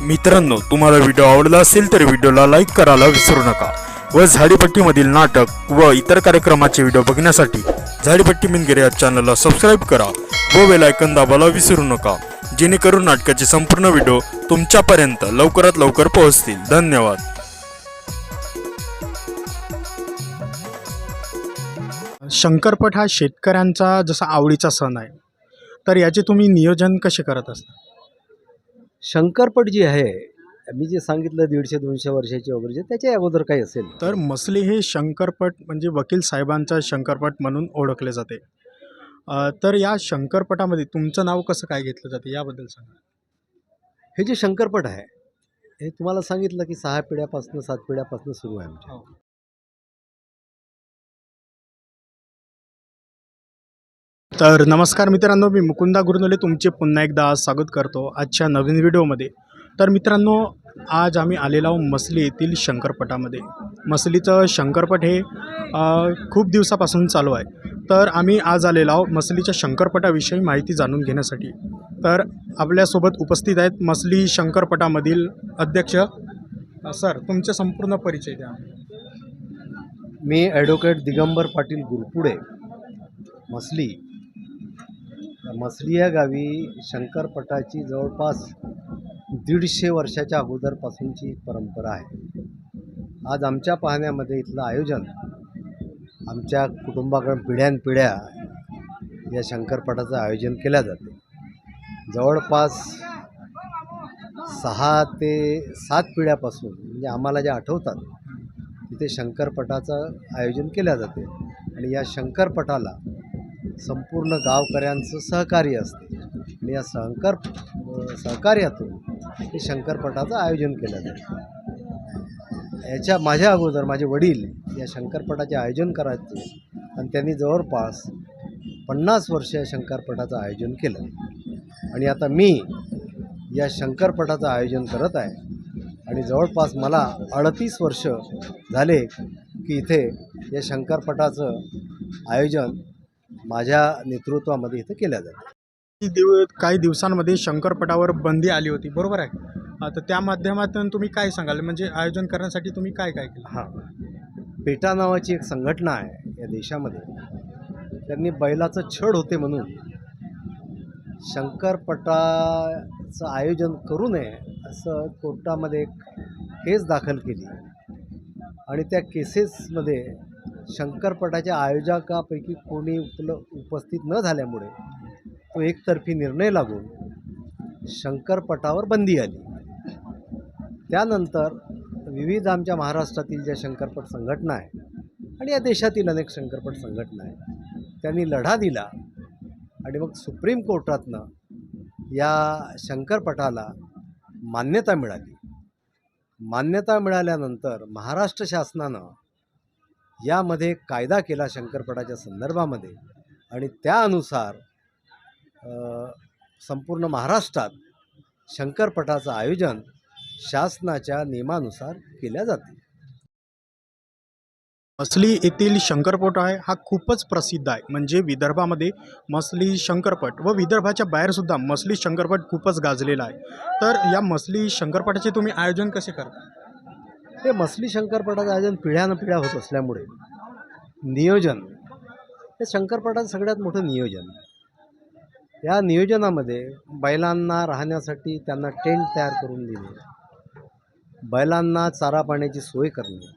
मित्रांनो तुम्हाला व्हिडिओ आवडला असेल तर व्हिडिओला लाईक करायला विसरू नका. व झाडीपट्टीमधील नाटक व इतर कार्यक्रमाचे व्हिडिओ बघण्यासाठी झाडीपट्टी मिनगिरे या चॅनलला सबस्क्राईब करा व बेल दाबायला विसरू नका. जेणेकरून नाटकाचे संपूर्ण व्हिडिओ तुमच्यापर्यंत लवकरात लवकर पोहोचतील. धन्यवाद. शंकरपट हा शेतकऱ्यांचा जसा आवडीचा सण आहे तर याचे तुम्ही नियोजन कसे करत असता? शंकरपट जी आहे मी जे सांगितलं दीडशे दोनशे वर्षाची वगैरे जे त्याच्या अगोदर काही असेल. तर मसली हे शंकरपट म्हणजे वकील साहेबांचा शंकरपट म्हणून ओळखले जाते. अ, तर या शंकरपटामध्ये तुमचं नाव कसं काय घेतलं जाते याबद्दल सांगा. हे जे शंकरपट आहे हे तुम्हाला सांगितलं की सहा पिढ्यापासून सात पिढ्यापासून सुरू आहे आमच्या. तर नमस्कार मित्रांनो मी मुकुंदा गुरुनोले तुमचे पुन्हा एकदा आज स्वागत करतो आजच्या नवीन व्हिडिओमध्ये. तर मित्रांनो आज आम्ही आलेलो आहोत मसली येथील शंकरपटामध्ये. मसलीचं शंकरपट हे खूप दिवसापासून चालू आहे. तर आम्ही आज आलेलो आहोत मसलीच्या शंकरपटाविषयी माहिती जाणून घेण्यासाठी. तर आपल्यासोबत उपस्थित आहेत मसली शंकरपटामधील अध्यक्ष सर तुमचे संपूर्ण परिचय द्या. मी ॲडव्होकेट दिगंबर पाटील गुरपुडे मसली. मसली या गावी शंकरपटाची जवळपास दीडशे वर्षाच्या अगोदरपासूनची परंपरा आहे. आज आमच्या पाहण्यामध्ये इथलं आयोजन आमच्या कुटुंबाकडून पिढ्यानपिढ्या या शंकरपटाचं आयोजन केल्या जाते. जवळपास सहा ते सात पिढ्यापासून म्हणजे आम्हाला ज्या आठवतात तिथे शंकरपटाचं आयोजन केल्या जाते. आणि या शंकरपटाला संपूर्ण गावकऱ्यांचं सहकार्य असते. आणि या सहकार सहकार्यातून हे शंकरपटाचं आयोजन केलं जातं. याच्या माझ्या अगोदर माझे वडील या शंकरपटाचे आयोजन करायचे आणि त्यांनी जवळपास पन्नास वर्ष या शंकरपटाचं आयोजन केलं. आणि आता मी या शंकरपटाचं आयोजन करत आहे. आणि जवळपास मला अडतीस वर्ष झाले की इथे या शंकरपटाचं आयोजन माझ्या नेतृत्वामध्ये इथं केलं जातं काही दिव काही दिवसांमध्ये शंकरपटावर बंदी आली होती बरोबर आहे? तर त्या माध्यमातून तुम्ही काय सांगाल? म्हणजे आयोजन करण्यासाठी तुम्ही काय काय केलं? हां. पेटा नावाची एक संघटना आहे या देशामध्ये. त्यांनी बैलाचं छड होते म्हणून शंकरपटाचं आयोजन करू नये असं कोर्टामध्ये एक केस दाखल केली. आणि त्या केसेसमध्ये शंकरपटाच्या आयोजकापैकी कोणी उपल उपस्थित न झाल्यामुळे तो एकतर्फी निर्णय लागून शंकरपटावर बंदी आली. त्यानंतर विविध आमच्या महाराष्ट्रातील ज्या शंकरपट संघटना आहे आणि या देशातील अनेक शंकरपट संघटना आहे त्यांनी लढा दिला आणि मग सुप्रीम कोर्टातनं या शंकरपटाला मान्यता मिळाली. मान्यता मिळाल्यानंतर महाराष्ट्र शासनानं यामध्ये कायदा केला शंकरपटाच्या संदर्भामध्ये आणि त्यानुसार संपूर्ण महाराष्ट्रात शंकरपटाचं आयोजन शासनाच्या नियमानुसार केल्या जाते. मसली येथील शंकरपट आहे हा खूपच प्रसिद्ध आहे. म्हणजे विदर्भामध्ये मसली शंकरपट व विदर्भाच्या बाहेरसुद्धा मसली शंकरपट खूपच गाजलेला आहे. तर या मसली शंकरपटाचे तुम्ही आयोजन कसे करता? हे मसली शंकरपटाचं आयोजन पिढ्यानं पिढ्या होत असल्यामुळे नियोजन हे शंकरपटाचं सगळ्यात मोठं नियोजन. या नियोजनामध्ये बैलांना राहण्यासाठी त्यांना टेंट तयार करून देणे बैलांना चारा पाण्याची सोय करणे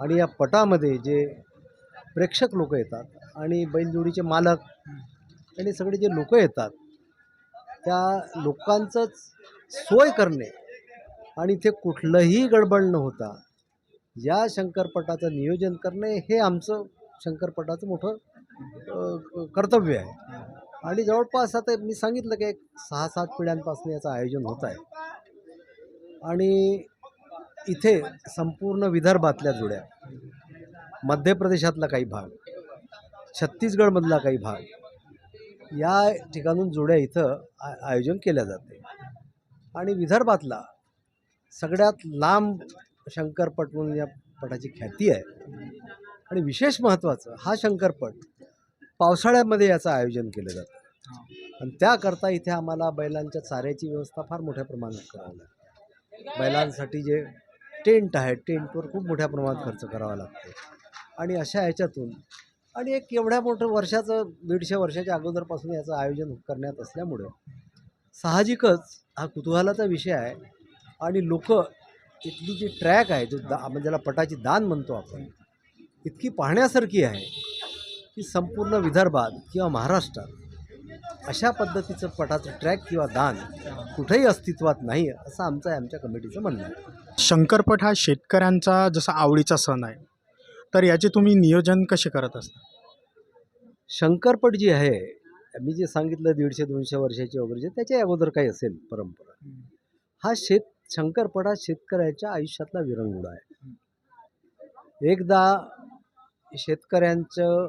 आणि या पटामध्ये जे प्रेक्षक लोक येतात आणि बैलजोडीचे मालक आणि सगळे जे लोक येतात त्या लोकांचंच सोय करणे आणि इथे कुठलंही गडबड न होता या शंकरपटाचं नियोजन करणे हे आमचं शंकरपटाचं मोठं कर्तव्य आहे. आणि जवळपास आता मी सांगितलं की एक सहा सात पिढ्यांपासून याचं आयोजन होत आहे. आणि इथे संपूर्ण विदर्भातल्या जुड्या मध्य प्रदेशातला काही भाग छत्तीसगडमधला काही भाग या ठिकाणून जुड्या इथं आयोजन केल्या जाते. आणि विदर्भातला सगळ्यात लांब शंकरपट म्हणून या पटाची ख्याती आहे. आणि विशेष महत्त्वाचं हा शंकरपट पावसाळ्यामध्ये याचं आयोजन केलं जातं. आणि त्याकरता इथे आम्हाला बैलांच्या चाऱ्याची व्यवस्था फार मोठ्या प्रमाणात करावी लागते. बैलांसाठी जे टेंट आहे टेंटवर खूप मोठ्या प्रमाणात खर्च करावा लागतो. आणि अशा ह्याच्यातून आणि एक एवढ्या मोठं वर्षाचं दीडशे वर्षाच्या अगोदरपासून याचं आयोजन करण्यात असल्यामुळं साहजिकच हा कुतूहलाचा विषय आहे. आणि लोक इथली जी ट्रॅक आहे जो दा म्हणजे ज्याला पटाची दान म्हणतो आपण इतकी पाहण्यासारखी आहे की संपूर्ण विदर्भात किंवा महाराष्ट्रात अशा पद्धतीचं पटाचं ट्रॅक किंवा दान कुठेही अस्तित्वात नाही असं आमचं आहे आमच्या कमिटीचं म्हणणं आहे. शंकरपट हा शेतकऱ्यांचा जसा आवडीचा सण आहे तर याचे तुम्ही नियोजन कसे करत असता? शंकरपट जी आहे मी जे सांगितलं दीडशे दोनशे वर्षाची वगैरे जे त्याच्या अगोदर काही असेल परंपरा. हा शेत शंकरपट हा शेतकऱ्याच्या आयुष्यातला विरंगुळा आहे. एकदा शेतकऱ्यांचं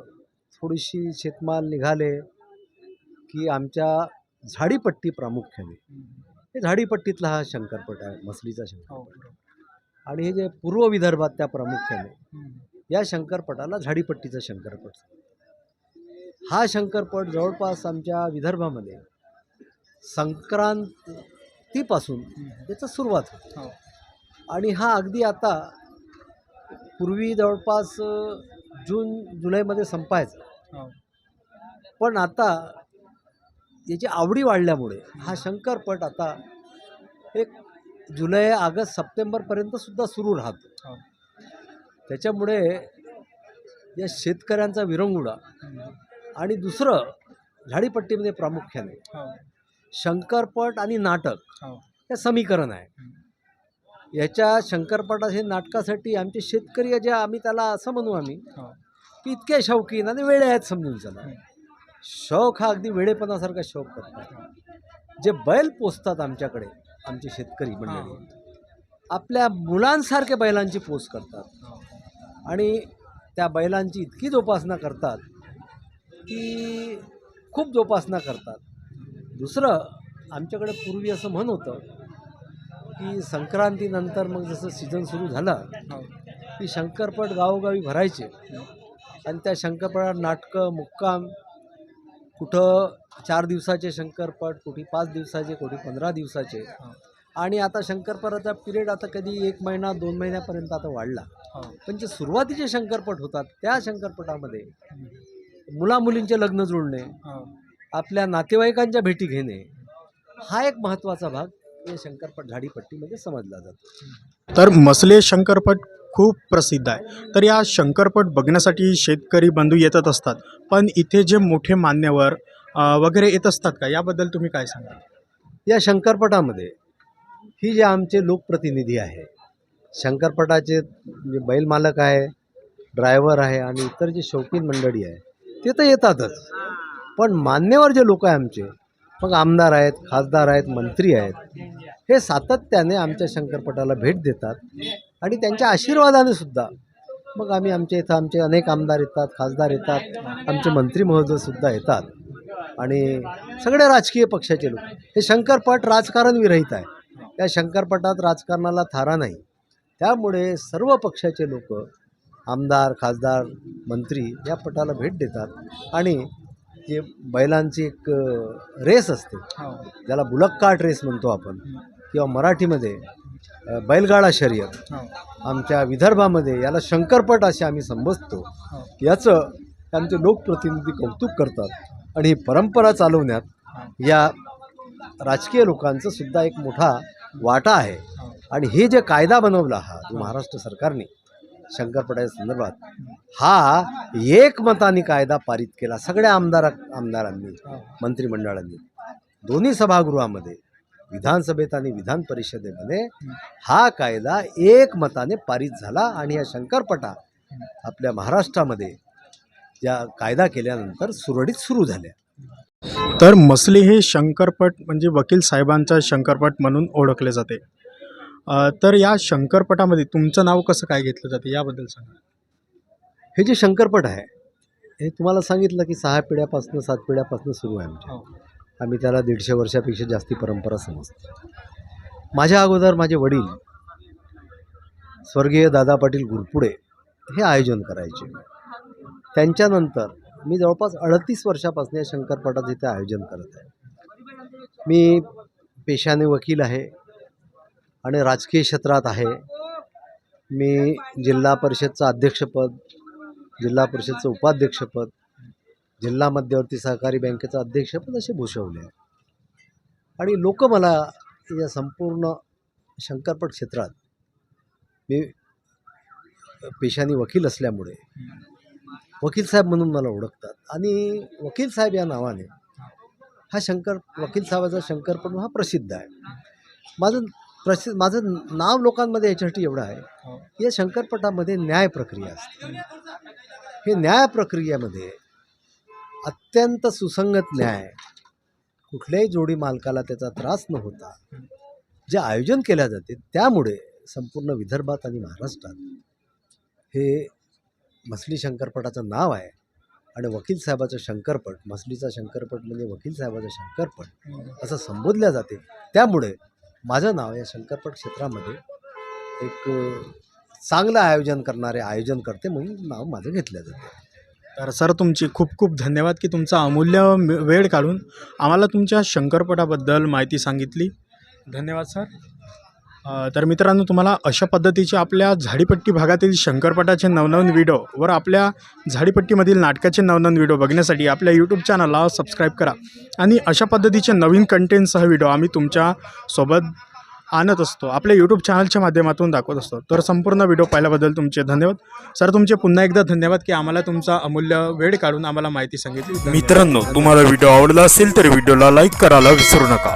थोडीशी शेतमाल निघाले की आमच्या झाडीपट्टी प्रामुख्याने. हे झाडीपट्टीतला हा शंकरपट आहे मसलीचा शंकरपट आणि हे जे पूर्व विदर्भात त्या प्रामुख्याने या शंकरपटाला झाडीपट्टीचा शंकरपट. हा शंकरपट जवळपास आमच्या विदर्भामध्ये संक्रांतीपासून त्याचं सुरुवात होते. आणि हा अगदी आता पूर्वी जवळपास जून जुलैमध्ये संपायचा. पण आता याची आवडी वाढल्यामुळे हा शंकरपट आता एक जुलै ऑगस्ट सप्टेंबरपर्यंत सुद्धा सुरू राहतो. त्याच्यामुळे या शेतकऱ्यांचा विरंगुळा आणि दुसरं झाडीपट्टीमध्ये प्रामुख्याने शंकरपट आणि नाटक हे. समीकरण आहे. याच्या शंकरपटा हे नाटकासाठी आमचे शेतकरी जे आम्ही त्याला असं म्हणू आम्ही की इतके शौकीन आणि वेळे आहेत समजून चला. शौक हा अगदी वेळेपणासारखा शौक करतात. जे बैल पोचतात आमच्याकडे आमचे शेतकरी मंडळी आपल्या मुलांसारखे बैलांची पोच करतात. आणि त्या बैलांची इतकी जोपासना करतात की खूप जोपासना करतात. दुसरं आमच्याकडे पूर्वी असं म्हण होतं की संक्रांतीनंतर मग जसं सीझन सुरू झालं की शंकरपट गावोगावी भरायचे. आणि त्या शंकरपटात नाटकं मुक्काम कुठं चार दिवसाचे शंकरपट कुठे पाच दिवसाचे कुठे पंधरा दिवसाचे. आणि आता शंकरपटाचा पिरियड आता कधी एक महिना दोन महिन्यापर्यंत आता वाढला. पण जे सुरुवातीचे शंकरपट होतात त्या शंकरपटामध्ये मुलामुलींचे लग्न जुळणे आपल्या नातेवाईकांच्या भेटी घेणे हा एक महत्त्वाचा भाग या शंकरपट झाडीपट्टीमध्ये समजला जातो. तर मसले शंकरपट खूप प्रसिद्ध आहे. तर या शंकरपट बघण्यासाठी शेतकरी बंधू येतच असतात. पण इथे जे मोठे मान्यवर वगैरे येत असतात का? याबद्दल तुम्ही काय सांगा या शंकरपटामध्ये ही जे आमचे लोकप्रतिनिधी आहे शंकरपटाचे जे बैल मालक आहे ड्रायव्हर आहे आणि इतर जे शौकीन मंडळी आहे ते तर येतातच. पण मान्यवर जे लोक आहे आमचे मग आमदार आहेत खासदार आहेत मंत्री आहेत हे सातत्याने आमच्या शंकरपटाला भेट देतात आणि त्यांच्या आशीर्वादाने सुद्धा. मग आम्ही आमच्या इथं आमचे अनेक आमदार येतात खासदार येतात आमचे मंत्री महोदयसुद्धा येतात. आणि सगळे राजकीय पक्षाचे लोक. हे शंकरपट राजकारण विरहित आहे. त्या शंकरपटात राजकारणाला थारा नाही. त्यामुळे सर्व पक्षाचे लोक आमदार खासदार मंत्री या पटाला भेट देतात आणि जे बैलांची एक रेस असते. ज्याला बुलक कार्ट रेस म्हणतो आपण किंवा मराठीमध्ये बैलगाडा शर्यत. आमच्या विदर्भामध्ये याला शंकरपट असे आम्ही संबोधतो. याचं आमचे लोकप्रतिनिधी कौतुक करतात. आणि ही परंपरा चालवण्यात या राजकीय लोकांचं सुद्धा एक मोठा वाटा आहे. आणि हे जे कायदा बनवला हा जो महाराष्ट्र सरकारने शंकरपटाच्या संदर्भात हा एकमताने कायदा पारित केला सगळ्या आमदार आमदारांनी मंत्रिमंडळांनी. दोन्ही सभागृहामध्ये विधानसभेत आणि विधान परिषदेमध्ये हा कायदा एकमताने पारित झाला आणि या शंकरपटा आपल्या महाराष्ट्रामध्ये या कायदा केल्यानंतर सुरळीत सुरू झाल्या. तर मसले हे शंकरपट म्हणजे वकील साहेबांचा शंकरपट म्हणून ओळखले जाते. तर या शंकरपटामध्ये तुमचं नाव कसं काय घेतलं जाते याबद्दल सांगा. हे जे शंकरपट आहे हे तुम्हाला सांगितलं की सहा पिढ्यापासून सात पिढ्यापासून सुरू आहे आमच्या आम्ही त्याला दीडशे वर्षापेक्षा जास्ती परंपरा समजतो. माझ्या अगोदर माझे वडील स्वर्गीय दादा पाटील गुरपुडे हे आयोजन करायचे. त्यांच्यानंतर मी जवळपास अडतीस वर्षापासून या शंकरपटाचं इथे आयोजन करत आहे. मी पेशाने वकील आहे. आणि राजकीय क्षेत्रात आहे. मी जिल्हा परिषदचं अध्यक्षपद जिल्हा परिषदचं उपाध्यक्षपद जिल्हा मध्यवर्ती सहकारी बँकेचं अध्यक्षपद असे भूषवले. आहे. आणि लोक मला या संपूर्ण शंकरपट क्षेत्रात मी पेशाने वकील असल्यामुळे वकील साहेब म्हणून मला ओळखतात. आणि वकील साहेब या नावाने हा शंकर वकील साहेबाचा शंकरपट हा प्रसिद्ध आहे. माझं प्रसिद्ध माझं नाव लोकांमध्ये याच्यासाठी एवढं आहे. की या शंकरपटामध्ये न्याय प्रक्रिया असते. हे न्याय प्रक्रियेमध्ये अत्यंत सुसंगत न्याय कुठल्याही जोडी मालकाला त्याचा त्रास न होता जे आयोजन केल्या जाते त्यामुळे संपूर्ण विदर्भात आणि महाराष्ट्रात हे मसली शंकरपटाचं नाव आहे आणि वकील साहेबाचं शंकरपट मसलीचा शंकरपट म्हणजे वकील साहेबाचं शंकरपट असं संबोधल्या जाते. त्यामुळे माझं नाव या शंकरपट क्षेत्रामध्ये एक चांगलं आयोजन करणारे आयोजन करते म्हणून नाव माझं घेतलं जातं. तर सर तुमची खूप खूप धन्यवाद की तुमचा अमूल्य वेळ काढून आम्हाला तुमच्या शंकरपटाबद्दल माहिती सांगितली. धन्यवाद सर. तर मित्रांनो तुम्हाला अशा पद्धतीचे आपल्या झाडीपट्टी भागातील शंकरपटाचे नवनवीन व्हिडिओ वर आपल्या झाडीपट्टीमधील नाटकाचे नवनवीन व्हिडिओ बघण्यासाठी आपल्या यूट्यूब चॅनलला सबस्क्राईब करा. आणि अशा पद्धतीचे नवीन कंटेंटसह व्हिडिओ आम्ही तुमच्यासोबत आणत असतो. आपल्या यूट्यूब चॅनलच्या माध्यमातून दाखवत असतो. तर संपूर्ण व्हिडिओ पाहिल्याबद्दल तुमचे धन्यवाद. सर तुमचे पुन्हा एकदा धन्यवाद की आम्हाला तुमचा अमूल्य वेळ काढून आम्हाला माहिती सांगितली. मित्रांनो तुम्हाला व्हिडिओ आवडला असेल तर व्हिडिओला लाईक करायला विसरू नका.